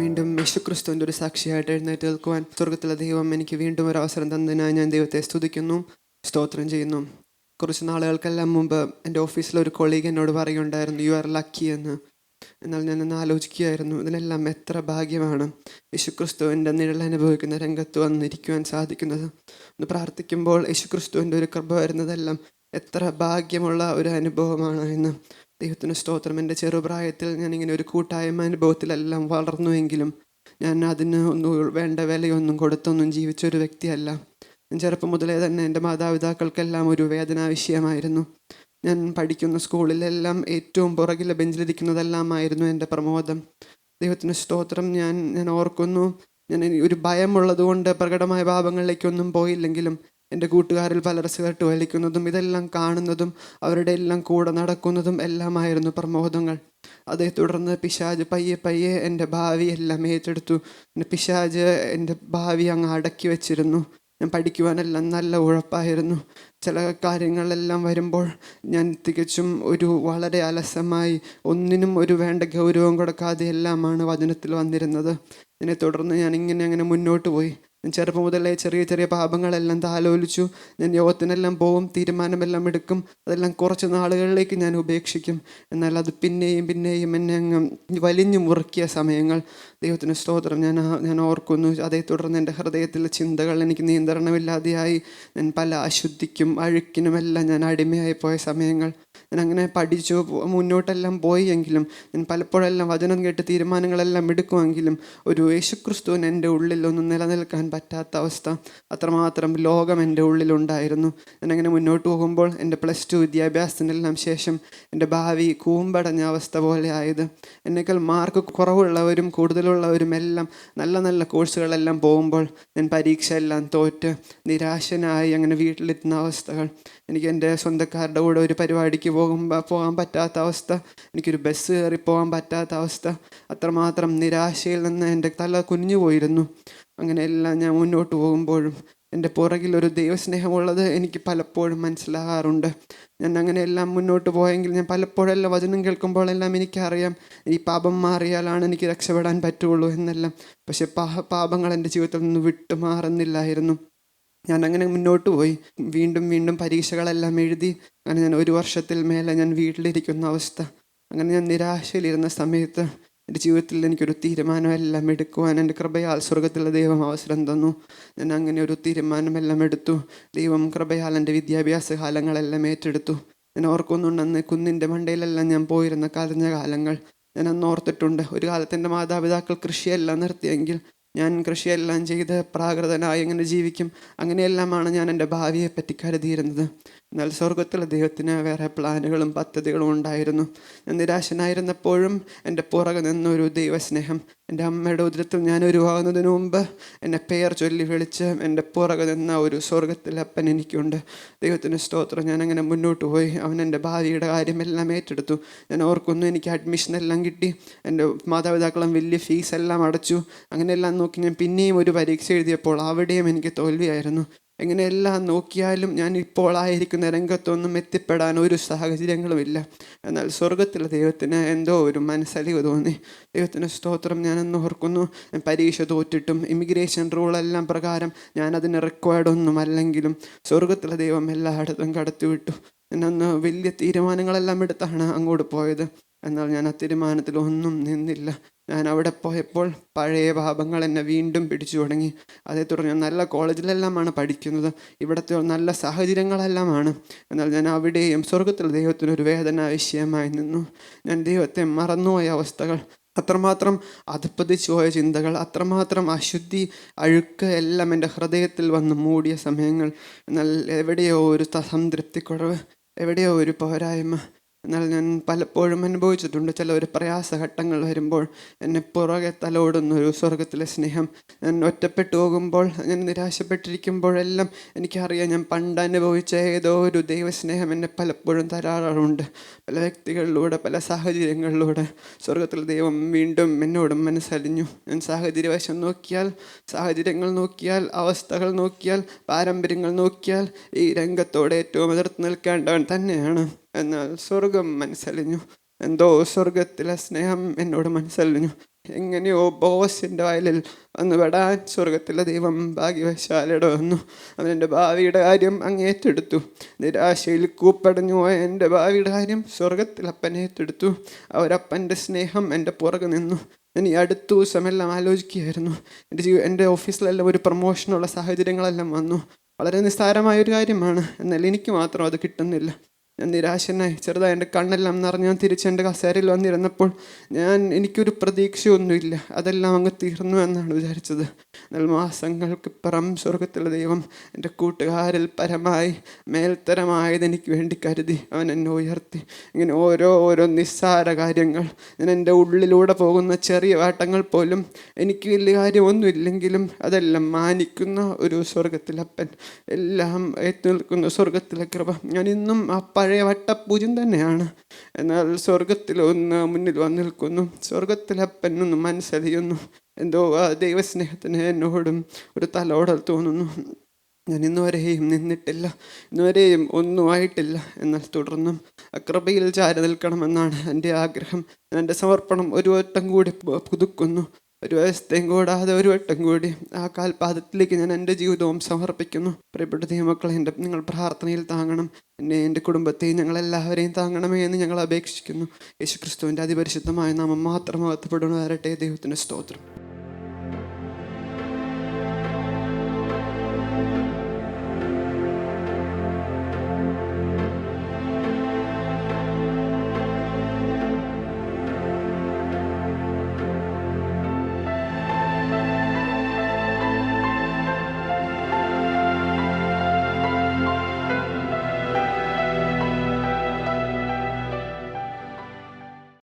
വീണ്ടും യേശുക്രിസ്തുവിന്റെ ഒരു സാക്ഷിയായിട്ട് എഴുന്നേറ്റ് നിൽക്കുവാൻ സ്വർഗത്തിലെ ദൈവം എനിക്ക് വീണ്ടും ഒരു അവസരം തന്നതിനായി ഞാൻ ദൈവത്തെ സ്തുതിക്കുന്നു സ്തോത്രം ചെയ്യുന്നു. കുറച്ച് നാളുകൾക്കെല്ലാം മുമ്പ് എന്റെ ഓഫീസിലൊരു കൊളീഗ് എന്നോട് പറയുണ്ടായിരുന്നു യു ആർ ലക്കി എന്ന്. എന്നാൽ ഞാൻ ഇന്ന് ആലോചിക്കുകയായിരുന്നു ഇതിനെല്ലാം എത്ര ഭാഗ്യമാണ് യേശുക്രിസ്തുവിന്റെ നിഴൽ അനുഭവിക്കുന്ന രംഗത്ത് വന്നിരിക്കുവാൻ സാധിക്കുന്നത്. ഒന്ന് പ്രാർത്ഥിക്കുമ്പോൾ യേശുക്രിസ്തുവിന്റെ ഒരു കൃപ വരുന്നതെല്ലാം എത്ര ഭാഗ്യമുള്ള ഒരു അനുഭവമാണ് എന്ന്. ദൈവത്തിന് സ്തോത്രം. എന്റെ ചെറുപ്രായത്തിൽ ഞാൻ ഇങ്ങനെ ഒരു കൂട്ടായ്മ അനുഭവത്തിലെല്ലാം വളർന്നുവെങ്കിലും ഞാൻ അതിന് ഒന്നും വേണ്ട വിലയൊന്നും കൊടുത്തൊന്നും ജീവിച്ചൊരു വ്യക്തിയല്ല. ചെറുപ്പം മുതലേ തന്നെ എന്റെ മാതാപിതാക്കൾക്കെല്ലാം ഒരു വേദനാ വിഷയമായിരുന്നു. ഞാൻ പഠിക്കുന്ന സ്കൂളിലെല്ലാം ഏറ്റവും പുറകിലെ ബെഞ്ചിലിരിക്കുന്നതെല്ലാമായിരുന്നു എന്റെ പ്രമോദം. ദൈവത്തിന് സ്തോത്രം ഞാൻ ഞാൻ ഓർക്കുന്നു. ഞാൻ ഒരു ഭയമുള്ളത് കൊണ്ട് പ്രകടമായ പാപങ്ങളിലേക്കൊന്നും പോയില്ലെങ്കിലും എന്റെ കൂട്ടുകാരിൽ പലർ സിഗരറ്റ് വലിക്കുന്നതും ഇതെല്ലാം കാണുന്നതും അവരുടെ എല്ലാം കൂടെ നടക്കുന്നതും എല്ലാമായിരുന്നു പ്രമോദങ്ങൾ. അതേ തുടർന്ന് പിശാജ് പയ്യെ പയ്യെ എന്റെ ഭാവി എല്ലാം ഏറ്റെടുത്തു. പിന്നെ പിശാജ് എന്റെ ഭാവി അങ്ങ് അടക്കി വെച്ചിരുന്നു ഞാൻ പഠിക്കുവാനെല്ലാം നല്ല ഉഴപ്പായിരുന്നു. ചില കാര്യങ്ങളെല്ലാം വരുമ്പോൾ ഞാൻ തികച്ചും ഒരു വളരെ അലസമായി ഒന്നിനും ഒരു വേണ്ട ഗൗരവം കൊടുക്കാതെ എല്ലാമാണ് വചനത്തിൽ വന്നിരുന്നത്. ഇതിനെ തുടർന്ന് ഞാൻ ഇങ്ങനെ അങ്ങനെ മുന്നോട്ട് പോയി. ഞാൻ ചെറുപ്പം മുതലേ ചെറിയ ചെറിയ പാപങ്ങളെല്ലാം താലോലിച്ചു. ഞാൻ യോഗത്തിനെല്ലാം പോവും തീരുമാനമെല്ലാം എടുക്കും. അതെല്ലാം കുറച്ച് നാളുകളിലേക്ക് ഞാൻ ഉപേക്ഷിക്കും. എന്നാൽ അത് പിന്നെയും പിന്നെയും എന്നെ അങ്ങ് വലിഞ്ഞു മുറുക്കിയ സമയങ്ങൾ. ദൈവത്തിന് സ്തോത്രം. ഞാൻ ഞാൻ ഓർക്കുന്നു അതേ തുടർന്ന് എന്റെ ഹൃദയത്തിലെ ചിന്തകൾ എനിക്ക് നിയന്ത്രണമില്ലാതെയായി. ഞാൻ പല അശുദ്ധിക്കും അഴുക്കിനുമെല്ലാം ഞാൻ അടിമയായി പോയ സമയങ്ങൾ. ഞാൻ അങ്ങനെ പഠിച്ചു മുന്നോട്ടെല്ലാം പോയി എങ്കിലും ഞാൻ പലപ്പോഴെല്ലാം വചനം കേട്ട് തീരുമാനങ്ങളെല്ലാം എടുക്കുമെങ്കിലും ഒരു യേശുക്രിസ്തുവിന് എന്റെ ഉള്ളിൽ ഒന്നും നിലനിൽക്കാൻ പറ്റാത്ത അവസ്ഥ അത്രമാത്രം ലോകം എന്റെ ഉള്ളിലുണ്ടായിരുന്നു. ഞാൻ അങ്ങനെ മുന്നോട്ട് പോകുമ്പോൾ എന്റെ പ്ലസ് ടു വിദ്യാഭ്യാസത്തിനെല്ലാം ശേഷം എന്റെ ഭാവി കൂമ്പടഞ്ഞ അവസ്ഥ പോലെ ആയത്. എന്നേക്കാൾ മാർക്ക് കുറവുള്ളവരും കൂടുതലുള്ളവരും എല്ലാം നല്ല നല്ല കോഴ്സുകളെല്ലാം പോകുമ്പോൾ ഞാൻ പരീക്ഷ എല്ലാം തോറ്റ് നിരാശനായി അങ്ങനെ വീട്ടിലെത്തുന്ന അവസ്ഥകൾ. എനിക്ക് എന്റെ സ്വന്തക്കാരുടെ കൂടെ ഒരു പരിപാടിക്ക് പോകുമ്പോൾ പോകാൻ പറ്റാത്ത അവസ്ഥ എനിക്കൊരു ബസ് കയറി പോകാൻ പറ്റാത്ത അവസ്ഥ അത്രമാത്രം നിരാശയിൽ നിന്ന് എന്റെ തല കുനിഞ്ഞു പോയിരുന്നു. അങ്ങനെയെല്ലാം ഞാൻ മുന്നോട്ട് പോകുമ്പോഴും എന്റെ പുറകിൽ ഒരു ദൈവസ്നേഹമുള്ളത് എനിക്ക് പലപ്പോഴും മനസ്സിലാകാറുണ്ട്. ഞാൻ അങ്ങനെയെല്ലാം മുന്നോട്ട് പോയെങ്കിൽ ഞാൻ പലപ്പോഴെല്ലാം വചനം കേൾക്കുമ്പോഴെല്ലാം എനിക്കറിയാം ഈ പാപം മാറിയാലാണ് എനിക്ക് രക്ഷപ്പെടാൻ പറ്റുള്ളൂ എന്നെല്ലാം. പക്ഷെ പാപങ്ങൾ എന്റെ ജീവിതത്തിൽ നിന്ന് വിട്ടുമാറുന്നില്ലായിരുന്നു. ഞാൻ അങ്ങനെ മുന്നോട്ട് പോയി. വീണ്ടും വീണ്ടും പരീക്ഷകളെല്ലാം എഴുതി. അങ്ങനെ ഞാൻ ഒരു വർഷത്തിൽ മേലെ ഞാൻ വീട്ടിലിരിക്കുന്ന അവസ്ഥ. അങ്ങനെ ഞാൻ നിരാശയിലിരുന്ന സമയത്ത് എന്റെ ജീവിതത്തിൽ എനിക്കൊരു തീരുമാനമെല്ലാം എടുക്കുവാൻ എന്റെ കൃപയാൽ സ്വർഗത്തിലെ ദൈവം അവസരം തന്നു. ഞാൻ അങ്ങനെ ഒരു തീരുമാനമെല്ലാം എടുത്തു. ദൈവം കൃപയാൽ എന്റെ വിദ്യാഭ്യാസ കാലങ്ങളെല്ലാം ഏറ്റെടുത്തു. ഞാൻ ഓർക്കുന്നുണ്ട് അന്ന് കുന്നിന്റെ മണ്ടയിലെല്ലാം ഞാൻ പോയിരുന്ന കരഞ്ഞ കാലങ്ങൾ ഞാൻ അന്ന് ഓർത്തിട്ടുണ്ട്. ഒരു കാലത്ത് എന്റെ മാതാപിതാക്കൾ കൃഷിയെല്ലാം നിർത്തിയെങ്കിൽ ഞാൻ കൃഷിയെല്ലാം ചെയ്ത് പ്രാകൃതനായി എങ്ങനെ ജീവിക്കും. അങ്ങനെയെല്ലാമാണ് ഞാൻ എന്റെ ഭാവിയെ പറ്റി കരുതിയിരുന്നത്. എന്നാൽ സ്വർഗത്തിൽ ദൈവത്തിന് വേറെ പ്ലാനുകളും പദ്ധതികളും ഉണ്ടായിരുന്നു. ഞാൻ നിരാശനായിരുന്നപ്പോഴും എന്റെ പുറകെ നിന്നൊരു ദൈവസ്നേഹം എന്റെ അമ്മയുടെ ഉദരത്തിൽ ഞാൻ ഉരുവാകുന്നതിന് മുമ്പ് എന്നെ പേർ ചൊല്ലി വിളിച്ച് എന്റെ പുറകെ നിന്ന ഒരു സ്വർഗത്തിലെ അപ്പൻ എനിക്കുണ്ട്. ദൈവത്തിന് സ്തോത്രം. ഞാൻ അങ്ങനെ മുന്നോട്ട് പോയി. അവൻ എന്റെ ഭാവിയുടെ കാര്യമെല്ലാം ഏറ്റെടുത്തു. ഞാൻ ഓർക്കുന്നു എനിക്ക് അഡ്മിഷൻ എല്ലാം കിട്ടി. എന്റെ മാതാപിതാക്കളും വലിയ ഫീസ് എല്ലാം അടച്ചു. അങ്ങനെയെല്ലാം നോക്കി ഞാൻ പിന്നെയും ഒരു പരീക്ഷ എഴുതിയപ്പോൾ അവിടെയും എനിക്ക് തോൽവിയായിരുന്നു. എങ്ങനെയെല്ലാം നോക്കിയാലും ഞാൻ ഇപ്പോൾ ആയിരിക്കുന്ന രംഗത്തൊന്നും എത്തിപ്പെടാൻ ഒരു സാഹചര്യങ്ങളുമില്ല. എന്നാൽ സ്വർഗത്തിലെ ദൈവത്തിന് എന്തോ ഒരു മനസ്സലിവ് തോന്നി. ദൈവത്തിന് സ്തോത്രം. ഞാനെന്ന് ഓർക്കുന്നു. ഞാൻ പരീക്ഷ തോറ്റിട്ടും ഇമിഗ്രേഷൻ റൂളെല്ലാം പ്രകാരം ഞാൻ അതിന് റെക്കോർഡൊന്നും അല്ലെങ്കിലും സ്വർഗത്തിലെ ദൈവം എല്ലായിടത്തും കടത്തിവിട്ടു. എന്നൊന്ന് വലിയ തീരുമാനങ്ങളെല്ലാം എടുത്താണ് അങ്ങോട്ട് പോയത്. എന്നാൽ ഞാൻ ആ തീരുമാനത്തിൽ ഒന്നും നിന്നില്ല. ഞാൻ അവിടെ പോയപ്പോൾ പഴയ പാപങ്ങൾ എന്നെ വീണ്ടും പിടിച്ചു തുടങ്ങി. അതേ തുടർന്ന് നല്ല കോളേജിലെല്ലാമാണ് പഠിക്കുന്നത്. ഇവിടുത്തെ നല്ല സാഹചര്യങ്ങളെല്ലാമാണ്. എന്നാൽ ഞാൻ അവിടെയും സ്വർഗത്തിൽ ദൈവത്തിനൊരു വേദന വിഷയമായി നിന്നു. ഞാൻ ദൈവത്തെ മറന്നുപോയ അവസ്ഥകൾ അത്രമാത്രം അധപ്പതിച്ചു പോയ ചിന്തകൾ അത്രമാത്രം അശുദ്ധി അഴുക്ക് എല്ലാം എന്റെ ഹൃദയത്തിൽ വന്ന് മൂടിയ സമയങ്ങൾ. എന്നാൽ എവിടെയോ ഒരു സംതൃപ്തിക്കുറവ് എവിടെയോ ഒരു പോരായ്മ എന്നാൽ ഞാൻ പലപ്പോഴും അനുഭവിച്ചിട്ടുണ്ട്. ചില ഒരു പ്രയാസഘട്ടങ്ങൾ വരുമ്പോൾ എന്നെ പുറകെ തലോടുന്ന ഒരു സ്വർഗത്തിലെ സ്നേഹം. ഞാൻ ഒറ്റപ്പെട്ടു പോകുമ്പോൾ ഞാൻ നിരാശപ്പെട്ടിരിക്കുമ്പോഴെല്ലാം എനിക്കറിയാം ഞാൻ പണ്ട് അനുഭവിച്ച ഏതോ ഒരു ദൈവസ്നേഹം എന്നെ പലപ്പോഴും തരാറുണ്ട്. പല വ്യക്തികളിലൂടെ പല സാഹചര്യങ്ങളിലൂടെ സ്വർഗത്തിലെ ദൈവം വീണ്ടും എന്നോട് മനസ്സലിഞ്ഞു. ഞാൻ സാഹചര്യവശം നോക്കിയാൽ സാഹചര്യങ്ങൾ നോക്കിയാൽ അവസ്ഥകൾ നോക്കിയാൽ പാരമ്പര്യങ്ങൾ നോക്കിയാൽ ഈ രംഗത്തോടെ ഏറ്റവും എതിർത്ത് നിൽക്കേണ്ടവൻ തന്നെയാണ്. എന്നാൽ സ്വർഗം മനസ്സലിഞ്ഞു. എന്തോ സ്വർഗത്തിലെ സ്നേഹം എന്നോട് മനസ്സലിഞ്ഞു. എങ്ങനെയോ ബോസിന്റെ വയലിൽ വന്ന് പെടാൻ സ്വർഗത്തിലെ ദൈവം ഭാഗ്യവശാലിട വന്നു. അവൻ എന്റെ ഭാവിയുടെ കാര്യം അങ്ങേറ്റെടുത്തു നിരാശയിൽ കൂപ്പടഞ്ഞു എന്റെ ഭാവിയുടെ കാര്യം സ്വർഗത്തിലപ്പൻ ഏറ്റെടുത്തു. അവരപ്പന്റെ സ്നേഹം എന്റെ പുറകെ നിന്നു. ഞാൻ അടുത്ത ദിവസമെല്ലാം ആലോചിക്കുകയായിരുന്നു. എന്റെ ജീവ എന്റെ ഓഫീസിലെല്ലാം ഒരു പ്രൊമോഷനുള്ള സാഹചര്യങ്ങളെല്ലാം വന്നു. വളരെ നിസ്സാരമായൊരു കാര്യമാണ്. എന്നാൽ എനിക്ക് മാത്രം അത് കിട്ടുന്നില്ല. ഞാൻ നിരാശനായി. ചെറുതായി എന്റെ കണ്ണെല്ലാം നിറഞ്ഞ് ഞാൻ തിരിച്ച് എന്റെ കസേരയിൽ വന്നിരുന്നപ്പോൾ ഞാൻ എനിക്കൊരു പ്രതീക്ഷയൊന്നുമില്ല. അതെല്ലാം അങ്ങ് തീർന്നു എന്നാണ് വിചാരിച്ചത്. എന്നാൽ പറം സ്വർഗത്തിലെ ദൈവം എന്റെ കൂട്ടുകാരിൽ പരമായി മേൽത്തരമായത് എനിക്ക് വേണ്ടി കരുതി. അവൻ എന്നെ ഉയർത്തി. ഇങ്ങനെ ഓരോ ഓരോ നിസ്സാര കാര്യങ്ങൾ. ഞാൻ എന്റെ ഉള്ളിലൂടെ പോകുന്ന ചെറിയ വാട്ടങ്ങൾ പോലും എനിക്ക് വലിയ കാര്യമൊന്നുമില്ലെങ്കിലും അതെല്ലാം മാനിക്കുന്ന ഒരു സ്വർഗത്തിലപ്പൻ എല്ലാം ഏറ്റു നിൽക്കുന്ന സ്വർഗത്തിലെ കൃപ. ഞാൻ ഇന്നും ആ പഴയ വട്ടപൂജ്യം തന്നെയാണ്. എന്നാൽ സ്വർഗത്തിലൊന്ന് മുന്നിൽ വന്നു നിൽക്കുന്നു. സ്വർഗത്തിലപ്പൻ ഒന്ന് മനസ്സറിയുന്നു എന്തോ ആ ദൈവസ്നേഹത്തിന് എന്നോടും ഒരു തലോടൽ തോന്നുന്നു. ഞാൻ ഇന്നുവരെയും നിന്നിട്ടില്ല. ഇന്നുവരെയും ഒന്നും ആയിട്ടില്ല എന്നാൽ തുടർന്നും അക്രബയിൽ ചാരി നിൽക്കണമെന്നാണ് എന്റെ ആഗ്രഹം. ഞാൻ എന്റെ സമർപ്പണം ഒരു വട്ടം കൂടി പുതുക്കുന്നു. ഒരു വ്യവസ്ഥയും കൂടാതെ ഒരു വട്ടം കൂടി ആ കാൽപാദത്തിലേക്ക് ഞാൻ എന്റെ ജീവിതവും സമർപ്പിക്കുന്നു. പ്രിയപ്പെട്ട ദൈവമക്കളെ എന്റെ നിങ്ങൾ പ്രാർത്ഥനയിൽ താങ്ങണം. എന്നെ എന്റെ കുടുംബത്തെയും ഞങ്ങളെല്ലാവരെയും താങ്ങണമേ എന്ന് ഞങ്ങൾ അപേക്ഷിക്കുന്നു. യേശുക്രിസ്തുവിന്റെ അതിപരിശുദ്ധമായ നാമം മാത്രം അകത്തപ്പെടുന്നവരട്ടെ ദൈവത്തിന്റെ സ്തോത്രം.